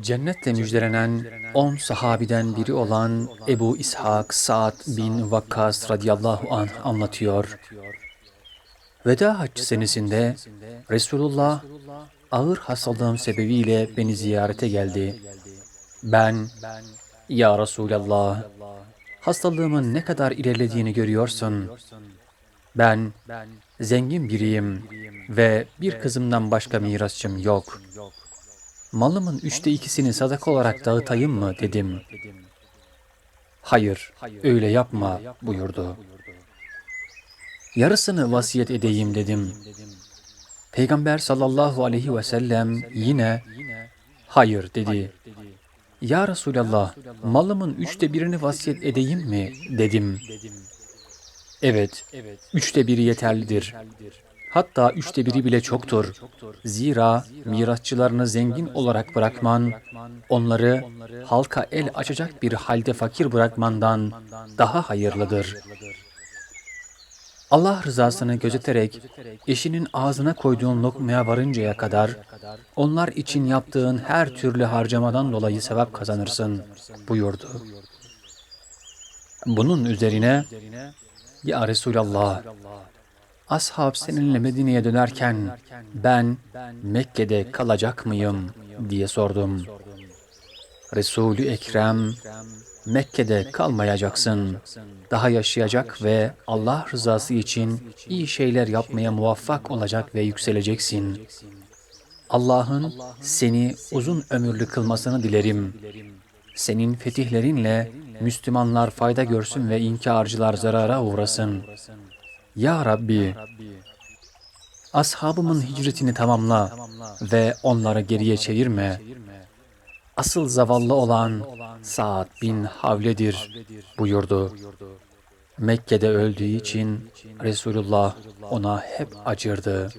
Cennetle müjdelenen on sahabiden biri olan Ebu İshak Sa'd bin Vakkas radıyallahu anh anlatıyor. Veda haccı senesinde Resulullah ağır hastalığım sebebiyle beni ziyarete geldi. Ben, Ya Resulallah, hastalığımın ne kadar ilerlediğini görüyorsun. Ben zengin biriyim ve bir kızımdan başka mirasçım yok. Malımın üçte ikisini sadaka olarak dağıtayım mı dedim. Hayır, öyle yapma buyurdu. Yarısını vasiyet edeyim dedim. Peygamber sallallahu aleyhi ve sellem yine hayır dedi. Ya Resulallah, malımın üçte birini vasiyet edeyim mi dedim. Evet, üçte biri yeterlidir. Hatta üçte biri bile çoktur. Zira mirasçılarını zengin olarak bırakman, onları halka el açacak bir halde fakir bırakmandan daha hayırlıdır. Allah rızasını gözeterek eşinin ağzına koyduğun lokmaya varıncaya kadar onlar için yaptığın her türlü harcamadan dolayı sevap kazanırsın buyurdu. Bunun üzerine Ya Resulallah ashab seninle Medine'ye dönerken ben Mekke'de kalacak mıyım diye sordum. Resulü Ekrem Mekke'de kalmayacaksın. Daha yaşayacak ve Allah rızası için iyi şeyler yapmaya muvaffak olacak ve yükseleceksin. Allah'ın seni uzun ömürlü kılmasını dilerim. Senin fetihlerinle Müslümanlar fayda görsün ve inkarcılar zarara uğrasın. Ya Rabbi, ashabımın hicretini tamamla ve onları geriye çevirme. Asıl zavallı olan Sa'd bin Havle'dir buyurdu. Mekke'de öldüğü için Resulullah ona hep acırdı.